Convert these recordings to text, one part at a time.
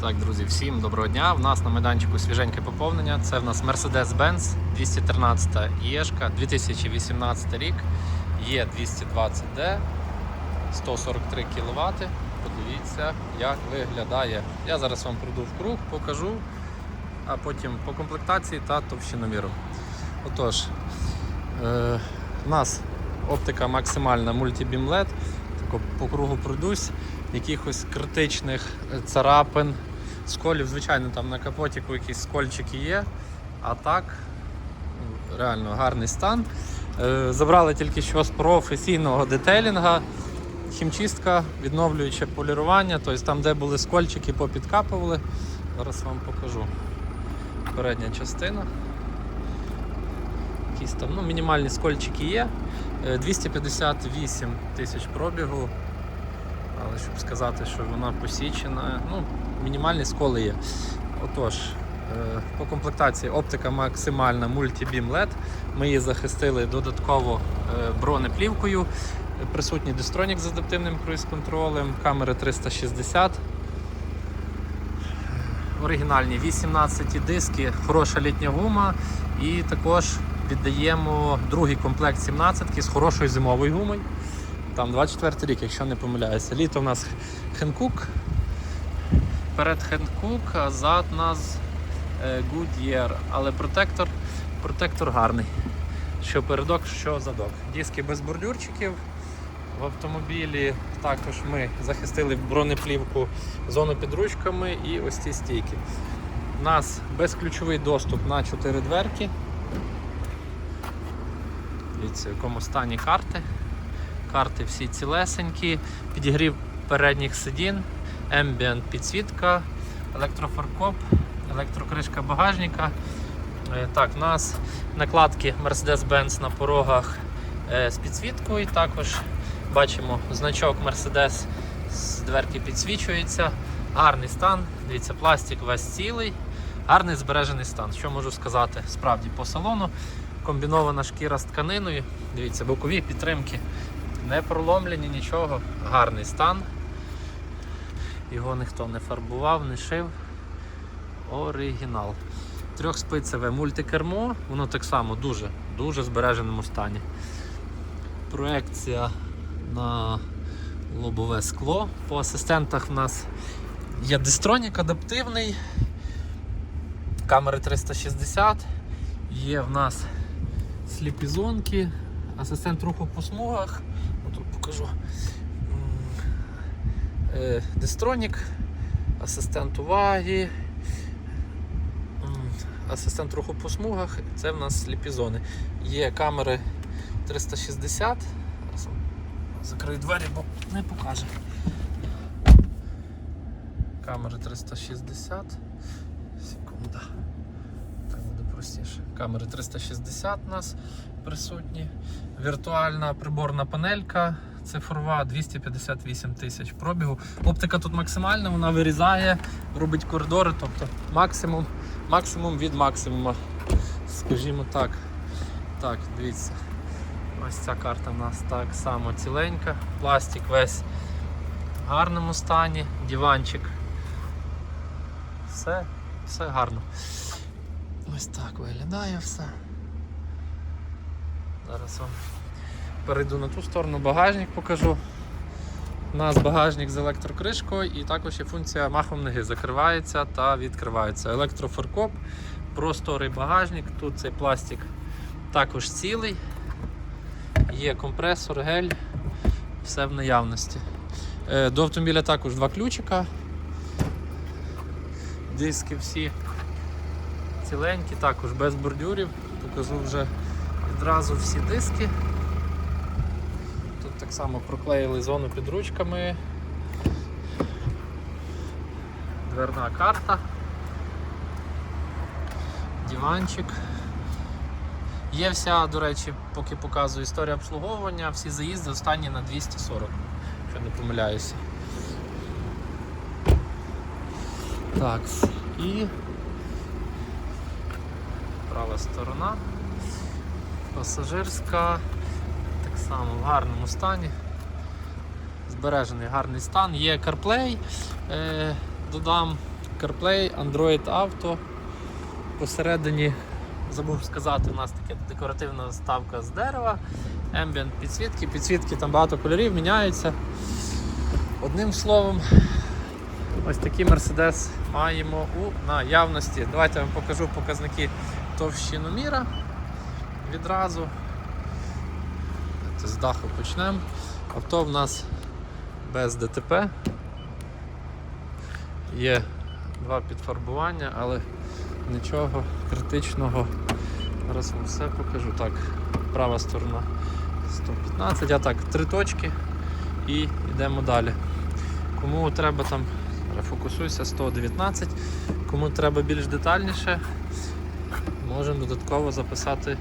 Так, друзі, всім доброго дня. У нас на майданчику свіженьке поповнення. Це в нас Mercedes-Benz 213 Єшка 2018 рік. Є 220D, 143 кВт. Подивіться, як виглядає. Я зараз вам пройду в круг, покажу, а потім по комплектації та товщиноміру. Отож, е, у нас оптика максимальна. Тако по кругу пройдусь якихось критичних е, царапин, сколів, звичайно, там на капотіку якісь скольчики є. А так, ну, реально гарний стан. Е, Забрали тільки що з професійного детейлінга. Хімчистка, відновлююче полірування, тобто там, де були скольчики, попідкапували. Зараз вам покажу. Передня частина. Якісь там ну, мінімальні скольчики є. Е, 258 тисяч пробігу. Але щоб сказати, що вона посічена, ну, мінімальні сколи є. Отож, е, по комплектації оптика максимальна Multi-Beam LED. Ми її захистили додатково е, бронеплівкою. Присутній дистронік з адаптивним круїз-контролем, камери 360. Оригінальні 18 диски, хороша літня гума. І також віддаємо другий комплект 17 з хорошою зимовою гумою. Там 24 рік, якщо не помиляюся. Літо у нас Хенкук. Перед Хенкук, а зад нас е, Goodyear. Але протектор, протектор гарний. Що передок, що задок. Диски без бордюрчиків. В автомобілі також ми захистили бронеплівку зону під ручками і ось ці стійки. У нас безключовий доступ на 4 дверки. Дивіться, в якому стані карти. Карти всі цілесенькі, підігрів передніх сидін, ембієнт підсвітка, електрофаркоп, електрокришка багажника. Е, Так, у нас накладки Mercedes-Benz на порогах е, з підсвіткою. Також бачимо значок Mercedes з дверки підсвічується. Гарний стан. Дивіться, пластик весь цілий, гарний збережений стан. Що можу сказати? Справді по салону. Комбінована шкіра з тканиною. Дивіться, бокові підтримки не проломлені нічого, гарний стан. Його ніхто не фарбував, не шив. Оригінал. Трьохспицеве мультикермо, воно так само дуже дуже збереженому стані. Проекція на лобове скло. По асистентах в нас є дистронік адаптивний, камери 360, є в нас сліпізонки, асистент руху по смугах. Покажу. Е, Дистронік, асистент уваги, асистент руху по смугах, це в нас сліпі зони. Є камери 360. Зараз закрию двері, бо не покаже. Камери 360. Секунда. Так буде простіше. Камери 360 у нас присутні. Віртуальна приборна панелька. Цифрова 258 тисяч пробігу. Оптика тут максимальна, вона вирізає, робить коридори, тобто максимум, максимум від максимума. Скажімо так. Так, дивіться. Ось ця карта у нас так само ціленька. Пластик весь в гарному стані, диванчик. Все, все гарно. Ось так виглядає все. Зараз вам перейду на ту сторону, багажник покажу. У нас багажник з електрокришкою і також є функція махом ноги. Закривається та відкривається. Електрофаркоп, просторий багажник, тут цей пластик також цілий. Є компресор, гель, все в наявності. Е, До автомобіля також два ключика. Диски всі ціленькі, також без бордюрів. Покажу вже відразу всі диски. Тут так само проклеїли зону під ручками. Дверна карта. Диванчик. Є вся, до речі, поки показую історія обслуговування, всі заїзди останні на 240, якщо не помиляюся. Так, і права сторона. Пасажирська. Так само в гарному стані. Збережений гарний стан. Є CarPlay, е, додам CarPlay, Android Auto. Посередині забув сказати, у нас така декоративна вставка з дерева, Ambient підсвітки, підсвітки там багато кольорів міняються. Одним словом, ось такий Mercedes маємо у наявності. Давайте я вам покажу показники товщиноміра відразу. Це З даху почнемо. Авто в нас без ДТП. Є два підфарбування, але нічого критичного. Зараз вам все покажу. Так, права сторона 115, а так, три точки і йдемо далі. Кому треба там, фокусуйся 119, кому треба більш детальніше, можемо додатково записати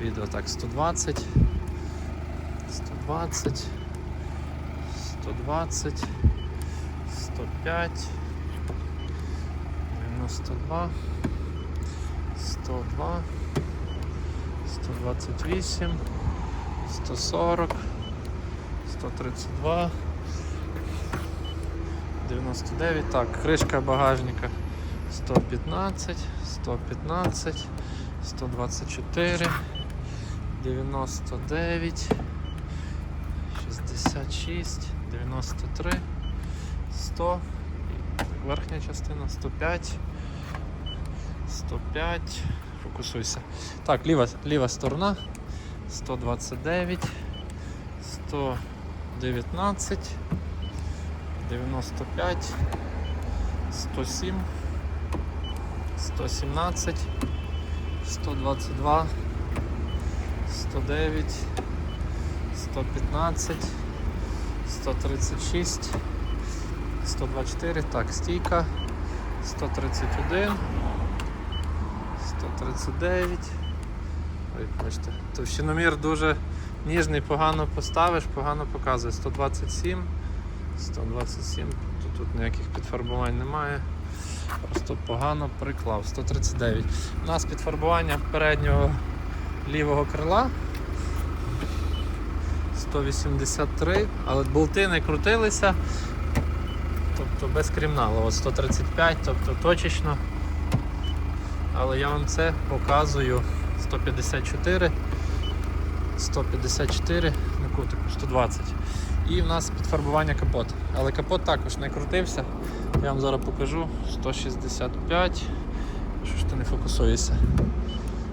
відео. Так, 120, 120, 120, 105, 92, 102, 128, 140, 132, 99. Так, кришка багажника 115, 115, 124, 99, 66, 93, 100, і верхня частина 105, 105, фокусуйся. Так, ліва, ліва сторона. 129, 119, 95, 107, 117, 122, 109, 115, 136, 124, так, стійка, 131, 139. Ой, бачите, товщиномір дуже ніжний, погано поставиш, погано показує. 127, 127, тут, тут ніяких підфарбувань немає. Просто погано приклав. 139. У нас підфарбування переднього лівого крила. 183, але болти не крутилися. Тобто без криміналу. От 135, тобто точечно. Але я вам це показую 154, 154, на кутику 120. І в нас підфарбування капот. Але капот також не крутився. Я вам зараз покажу 165. Що ж ти не фокусуєшся?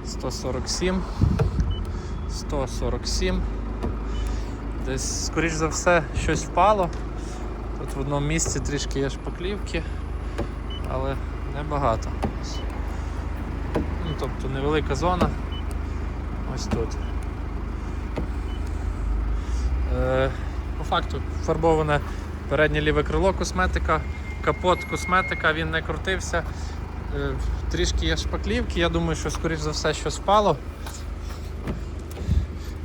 147, 147. Десь, скоріш за все, щось впало. Тут в одному місці трішки є шпаклівки, але небагато. Ну, тобто невелика зона. Ось тут. Е, по факту фарбоване переднє ліве крило косметика, капот косметика, він не крутився. Е, трішки є шпаклівки, я думаю, що скоріш за все щось впало.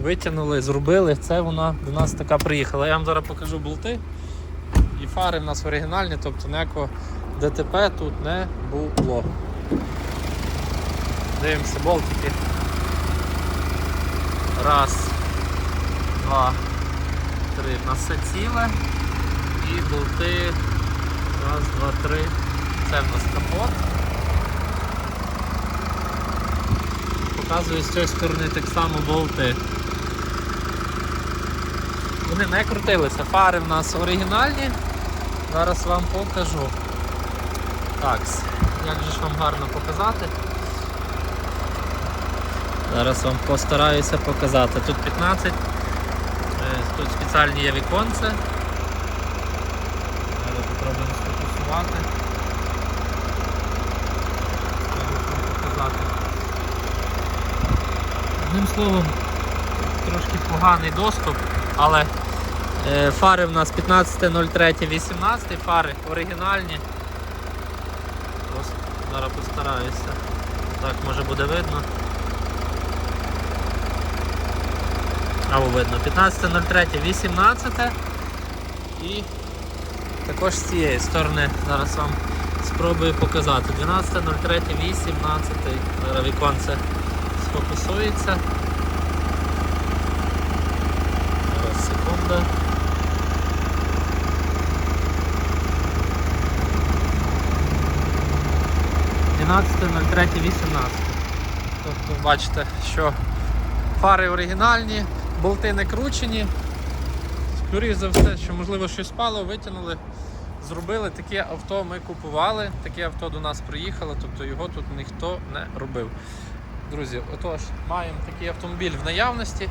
Витягнули, зробили, це вона до нас така приїхала. Я вам зараз покажу болти. І фари в нас оригінальні, тобто ніякого ДТП тут не було. Дивимося болтики. Раз, два, нас все ціле. І болти. Раз, два, три. Це в нас капот. Показую з цієї сторони так само болти. Вони не крутилися. Фари в нас оригінальні. Зараз вам покажу. Так, як же ж вам гарно показати? Зараз вам постараюся показати. Тут 15, е, тут спеціальні є віконце. Зараз попробуємо сфокусувати. Одним словом, трошки поганий доступ, але е, фари в нас 15.03.18, фари оригінальні. Зараз постараюся. Так, може буде видно. Або видно. 15.03.18 і також з цієї сторони зараз вам спробую показати. 12.03.18. Зараз віконце сфокусується. Зараз секунда. 12.03.18. Тобто бачите, що фари оригінальні, болти не кручені. Скоріше за все, що можливо щось спало, витягнули, зробили. Таке авто ми купували, таке авто до нас приїхало, тобто його тут ніхто не робив. Друзі, отож, маємо такий автомобіль в наявності.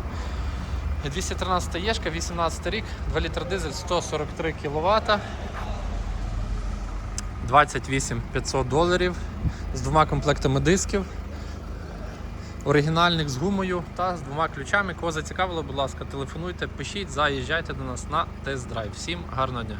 213 єшка, 18 рік, 2 літр дизель, 143 кВт. 28 500 доларів з двома комплектами дисків. Оригінальних з гумою та з двома ключами. Кого зацікавило, будь ласка, телефонуйте, пишіть, заїжджайте до нас на тест-драйв. Всім гарного дня!